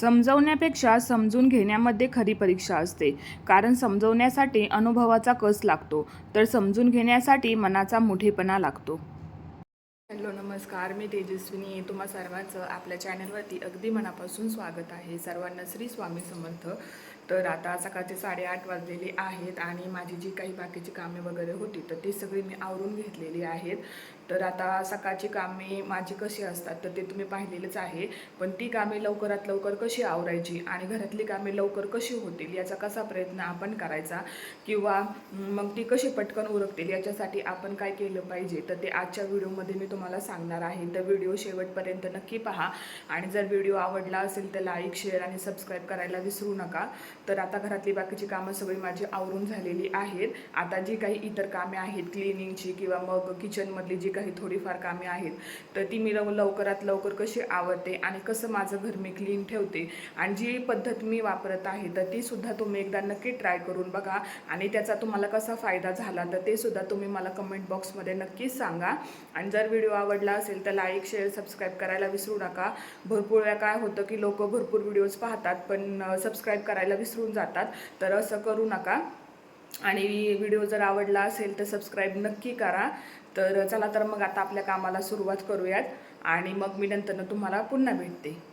समजवण्यापेक्षा समजून घेण्यामध्ये खरी परीक्षा असते. कारण समजवण्यासाठी अनुभवाचा कस लागतो? तर समजून घेण्यासाठी मनाचा मोठेपणा लागतो. हॅलो नमस्कार. मी तेजस्विनी. तुम्हा सर्वांचं आपल्या चॅनलवरती अगदी मनापासून स्वागत आहे. सर्वांना श्री स्वामी समर्थ. तर आता सकाळचे साडेआठ वाजलेले आहेत आणि माझी जी काही बाकीची कामे वगैरे होती तर ती सगळी मी आवरून घेतलेली आहेत. तर आता सकाळची कामे माझी कशी असतात तर ते तुम्ही पाहिलेलंच आहे. पण ती कामे लवकरात लवकर कशी आवरायची आणि घरातली कामे लवकर कशी होतील याचा कसा प्रयत्न आपण करायचा? किंवा मग ती कशी पटकन उरकतील याच्यासाठी आपण काय केलं पाहिजे? तर ते आजच्या व्हिडिओमध्ये मी तुम्हाला सांगणार आहे. तर व्हिडिओ शेवटपर्यंत नक्की पहा. आणि जर व्हिडिओ आवडला असेल तर लाईक शेअर आणि सबस्क्राईब करायला विसरू नका. तर आता घरातली बाकीची कामं सगळी माझी आवरून झालेली आहेत. आता जी काही इतर कामे आहेत क्लिनिंगची किंवा मग किचनमधली जी काही थोडीफार कामे आहेत. तर ती मी लव लवकरात लवकर कशी आवडते आणि कसं माझं घर मी क्लीन ठेवते आणि जी पद्धत मी वापरत आहे तर तीसुद्धा तुम्ही एकदा नक्की ट्राय करून बघा. आणि त्याचा तुम्हाला कसा फायदा झाला तर ते सुद्धा तुम्ही मला कमेंट बॉक्समध्ये नक्कीच सांगा. आणि जर व्हिडिओ आवडला असेल तर लाईक शेअर सबस्क्राईब करायला विसरू नका. भरपूर वेळा काय होतं की लोक भरपूर व्हिडिओज पाहतात पण सबस्क्राईब करायला विसरून जातात. तर असं करू नका. आणि व्हिडिओ जर आवडला असेल तर सबस्क्राईब नक्की करा. तर चला तर मग आता आपल्या कामाला सुरुवात करूयात आणि मग मी नंतरनं तुम्हाला पुन्हा भेटते.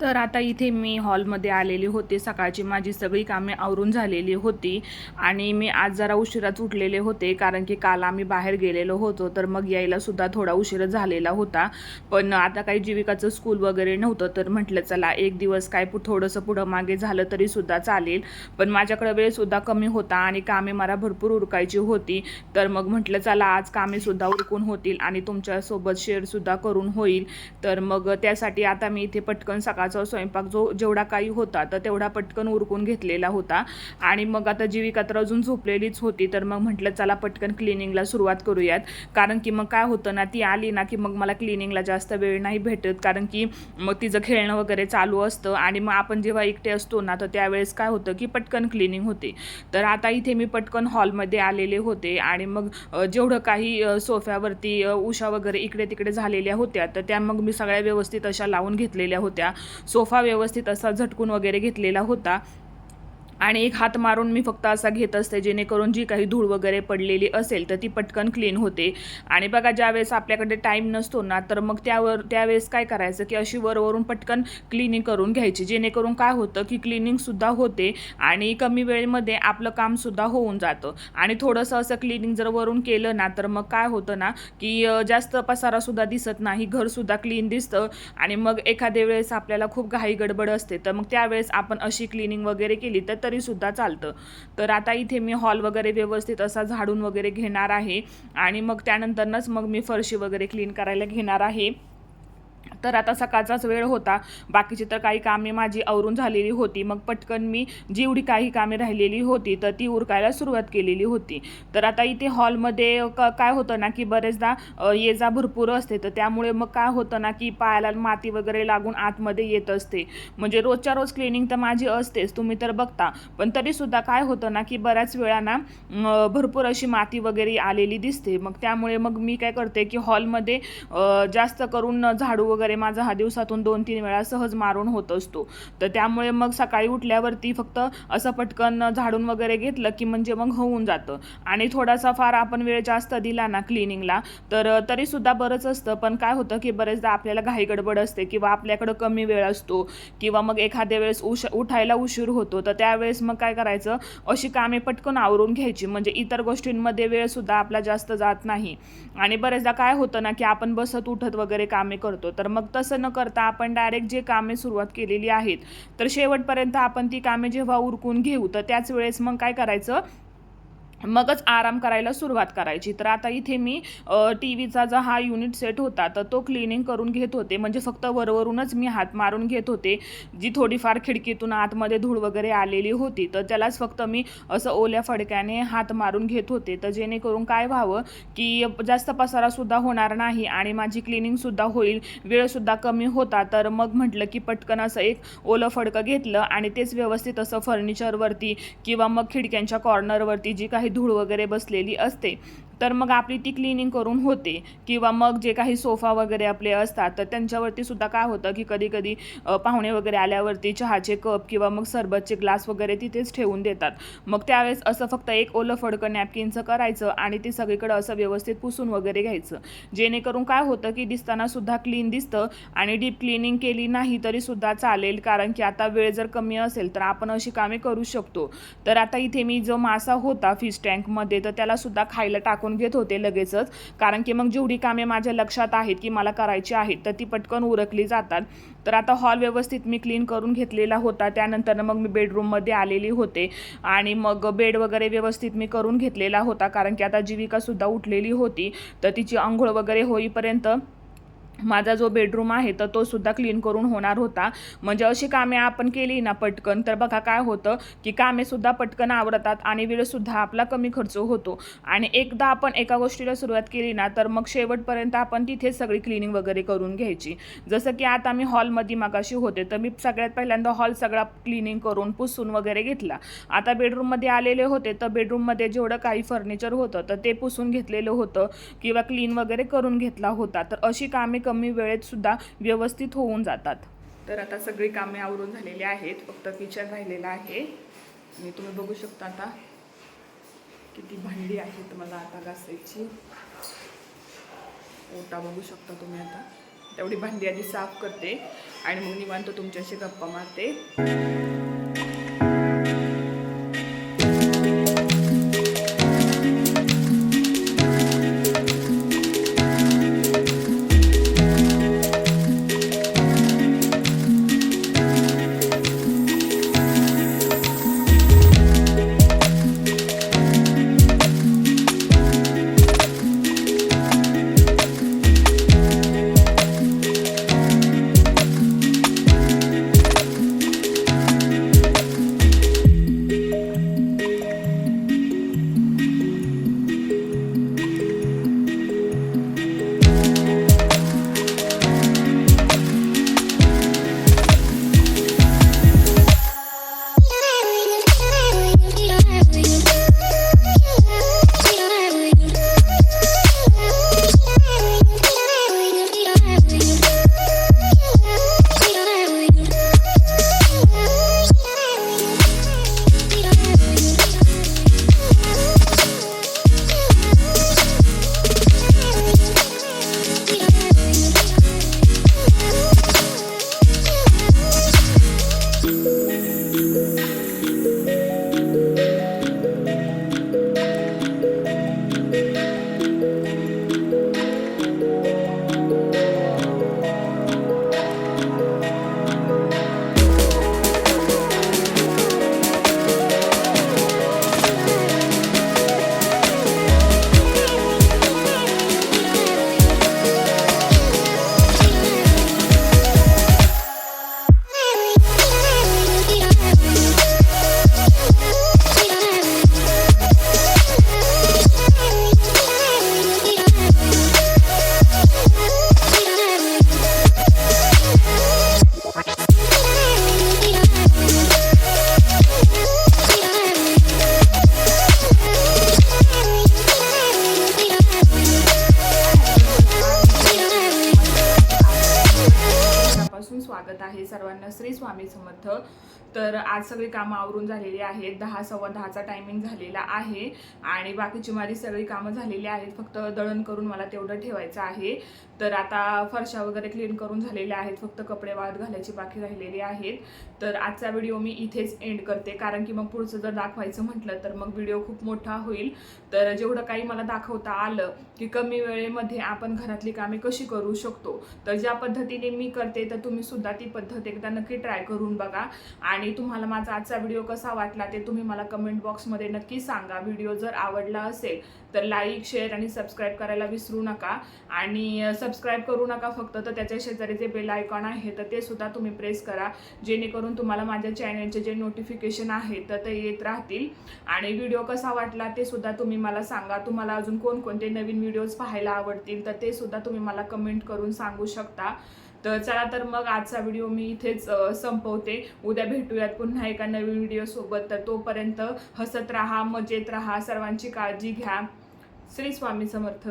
तर आता इथे मी हॉलमध्ये आलेली होते. सकाळची माझी सगळी कामे आवरून झालेली होती. आणि मी आज जरा उशिराच उठलेले होते कारण की काल आम्ही बाहेर गेलेलो होतो. तर मग यायला सुद्धा थोडा उशीर झालेला होता. पण आता काही जीविकाचं स्कूल वगैरे नव्हतं तर म्हटलं चला एक दिवस काय पु थोडंसं पुढं मागे झालं तरी सुद्धा चालेल. पण माझ्याकडे वेळसुद्धा कमी होता आणि कामे मला भरपूर उरकायची होती. तर मग म्हटलं चला आज कामेसुद्धा उरकून होतील आणि तुमच्यासोबत शेअरसुद्धा करून होईल. तर मग त्यासाठी आता मी इथे पटकन सकाळ सकाळचा स्वयंपाक जो जेवढा काही होता तर तेवढा पटकन उरकून घेतलेला होता. आणि मग आता जीविका तर अजून झोपलेलीच होती तर मग म्हटलं चला पटकन क्लिनिंगला सुरुवात करूयात. कारण की मग काय होतं ना ती आली ना की मग मला क्लिनिंगला जास्त वेळ नाही भेटत. कारण की मग तिचं खेळणं वगैरे चालू असतं आणि मग आपण जेव्हा एकटे असतो ना तर त्यावेळेस काय होतं की पटकन क्लिनिंग होते. तर आता इथे मी पटकन हॉलमध्ये आलेले होते आणि मग जेवढं काही सोफ्यावरती उषा वगैरे इकडे तिकडे झालेल्या होत्या तर त्या मग मी सगळ्या व्यवस्थित अशा लावून घेतलेल्या होत्या. सोफा व्यवस्थित असा झटकून वगैरे घेतलेला होता. आणि एक हात मारून मी फक्त असा घेत असते जेणेकरून जी काही धूळ वगैरे पडलेली असेल तर ती पटकन क्लीन होते. आणि बघा ज्यावेळेस आपल्याकडे टाईम नसतो ना तर मग त्यावर त्यावेळेस काय करायचं की अशी वरवरून पटकन क्लिनिंग करून घ्यायची. जेणेकरून काय होतं की क्लिनिंगसुद्धा होते आणि कमी वेळेमध्ये आपलं कामसुद्धा होऊन जातं. आणि थोडंसं असं क्लिनिंग जर वरून केलं ना तर मग काय होतं ना की जास्त पसारासुद्धा दिसत नाही घरसुद्धा क्लीन दिसतं. आणि मग एखाद्या वेळेस आपल्याला खूप घाई गडबड असते तर मग त्यावेळेस आपण अशी क्लिनिंग वगैरे केली तर तरीसुद्धा चालतं. तर आता इथे मी हॉल वगैरे व्यवस्थित असा झाडून वगैरे घेणार आहे. आणि मग त्यानंतरनच मग मी फरशी वगैरे क्लीन करायला घेणार आहे. तर आता सकाळचाच वेळ होता. बाकीची तर काही कामे माझी आवरून झालेली होती. मग पटकन मी जेवढी काही कामे राहिलेली होती तर ती उरकायला सुरुवात केलेली होती. तर आता इथे हॉलमध्ये क काय होतं ना की बरेचदा ये जा भरपूर असते. तर त्यामुळे मग काय होतं ना की पायाला माती वगैरे लागून आतमध्ये येत असते. म्हणजे रोजच्या रोज क्लिनिंग तर माझी असतेच तुम्ही तर बघता. पण तरीसुद्धा काय होतं ना की बऱ्याच वेळा ना भरपूर अशी माती वगैरे आलेली दिसते. मग त्यामुळे मग मी काय करते की हॉलमध्ये जास्त करून झाडू वगैरे माझा हा दिवसातून दोन तीन वेळा सहज मारून होत असतो. तर त्यामुळे मग सकाळी उठल्यावरती फक्त असं पटकन झाडून वगैरे घेतलं की म्हणजे मग होऊन जातं. आणि थोडासा फार आपण वेळ जास्त दिला ना क्लिनिंगला तर तरीसुद्धा बरंच असतं. पण काय होतं की बरेचदा आपल्याला घाई गडबड असते किंवा आपल्याकडं कमी वेळ असतो किंवा मग एखाद्या वेळेस उश उठायला उशीर होतो. तर त्यावेळेस मग काय करायचं? अशी कामे पटकन आवरून घ्यायची. म्हणजे इतर गोष्टींमध्ये वेळसुद्धा आपला जास्त जात नाही. आणि बरेचदा काय होतं ना की आपण बसत उठत वगैरे कामे करतो. तर मग तसं न करता आपण डायरेक्ट जे कामे सुरुवात केलेली आहेत तर शेवटपर्यंत आपण ती कामे जेव्हा उरकून घेऊ तर त्याच वेळेस मग काय करायचं? मगच आराम करायला सुरुवात करायची. तर आता इथे मी टी व्हीचा जो हा युनिट सेट होता तर तो क्लिनिंग करून घेत होते. म्हणजे फक्त वरवरूनच मी हात मारून घेत होते. जी थोडीफार खिडकीतून आतमध्ये धूळ वगैरे आलेली होती तर त्यालाच फक्त मी असं ओल्या फडक्याने हात मारून घेत होते. तर जेणेकरून काय व्हावं की जास्त पसारासुद्धा होणार नाही आणि माझी क्लिनिंगसुद्धा होईल वेळसुद्धा कमी होता. तर मग म्हटलं की पटकन असं एक ओलं फडकं घेतलं आणि तेच व्यवस्थित असं फर्निचरवरती किंवा मग खिडक्यांच्या कॉर्नरवरती जी काही धूळ वगैरे बसलेली असते. तर मग आपली ती क्लिनिंग करून होते. किंवा मग जे काही सोफा वगैरे आपले असतात तर त्यांच्यावरती सुद्धा काय होतं की कधी कधी पाहुणे वगैरे आल्यावरती चहाचे कप किंवा मग सरबतचे ग्लास वगैरे तिथेच ठेवून देतात. मग त्यावेळेस असं फक्त एक ओलं फडकं नॅपकिनचं करायचं आणि ते सगळीकडे असं व्यवस्थित पुसून वगैरे घ्यायचं. जेणेकरून काय होतं की दिसताना सुद्धा क्लीन दिसतं आणि डीप क्लिनिंग केली नाही तरी सुद्धा चालेल. कारण की आता वेळ जर कमी असेल तर आपण अशी कामे करू शकतो. तर आता इथे मी जो मासा होता फिश टँकमध्ये तर त्याला सुद्धा खायला टाकून घेत होते लगेचच. कारण की मग जेवढी कामे माझ्या लक्षात आहेत की मला करायची आहेत तर ती पटकन उरकली जातात. तर आता हॉल व्यवस्थित मी क्लीन करून घेतलेला होता. त्यानंतर मग मी बेडरूममध्ये आलेली होते. आणि मग बेड वगैरे व्यवस्थित मी करून घेतलेला होता. कारण की आता जीविकासुद्धा उठलेली होती. तर तिची आंघोळ वगैरे होईपर्यंत माझा जो बेडरूम आहे तर तो सुद्धा क्लीन करून होणार होता. म्हणजे अशी कामे आपण केली ना पटकन तर बघा काय होतं की कामे सुद्धा पटकन आवरतात आणि वेळसुद्धा आपला कमी खर्च होतो. आणि एकदा आपण एका गोष्टीला सुरुवात केली ना तर मग शेवटपर्यंत आपण तिथेच सगळी क्लिनिंग वगैरे करून घ्यायची. जसं की आता मी हॉलमध्ये मागाशी होते तर मी सगळ्यात पहिल्यांदा हॉल सगळा क्लिनिंग करून पुसून वगैरे घेतला. आता बेडरूममध्ये आलेले होते तर बेडरूममध्ये जेवढं काही फर्निचर होतं तर ते पुसून घेतलेलं होतं किंवा क्लीन वगैरे करून घेतला होता. तर अशी कामे कमी वेळेत सुद्धा व्यवस्थित होऊन जातात. तर आता सगळी कामे आवरून झालेली आहेत. फक्त किचन राहिलेलं आहे. आणि तुम्ही बघू शकता आता किती भांडी आहेत मला आता घासायची. ओटा बघू शकता तुम्ही आता. तेवढी भांडी आधी साफ करते. आणि मग निवांत तुमच्याशी गप्पा मारते. स्वागत आहे सर्वांना श्री स्वामी समर्थ. तर आज सगळी कामं आवरून झालेली आहेत. दहा सव्वा दहाचा टायमिंग झालेला आहे. आणि बाकीची माझी सगळी कामं झालेली आहेत. फक्त दळण करून मला तेवढं ठेवायचं आहे. तर आता फरशा वगैरे क्लीन करून झालेल्या आहेत फक्त कपडे वाळत घालायची बाकी राहिलेली आहेत. तर आजचा व्हिडिओ मी इथेच एंड करते. कारण की मग पुढचं जर दाखवायचं म्हटलं तर मग व्हिडिओ खूप मोठा होईल. तर जेवढं काही मला दाखवता आलं की कमी वेळेमध्ये आपण घरातली कामे कशी करू शकतो. तर ज्या पद्धतीने मी करते तर तुम्ही सुद्धा ती पद्धत एकदा नक्की ट्राय करून बघा. आणि तुम्हाला माझा आजचा व्हिडिओ कसा वाटला ते तुम्ही मला कमेंट बॉक्समध्ये नक्की सांगा. व्हिडिओ जर आवडला असेल तर लाईक शेअर आणि सबस्क्राईब करायला विसरू नका. आणि सबस्क्राईब करू नका फक्त तर त्याच्या शेजारी जे बेल आयकॉन आहे तर ते सुद्धा तुम्ही प्रेस करा. जेणेकरून तुम्हाला माझ्या चॅनलचे जे नोटिफिकेशन आहे तर ते येत राहतील. आणि व्हिडिओ कसा वाटला ते सुद्धा तुम्ही मला सांगा. तुम्हाला अजून कोणकोणते नवीन व्हिडिओज पाहायला आवडतील तर ते सुद्धा तुम्ही मला कमेंट करून सांगू शकता. तर चला तर मग आजचा व्हिडिओ मी इथेच संपवते. उद्या भेटूयात पुन्हा एका नवीन व्हिडिओसोबत तर तोपर्यंत हसत राहा मजेत राहा सर्वांची काळजी घ्या. श्री स्वामी समर्थ.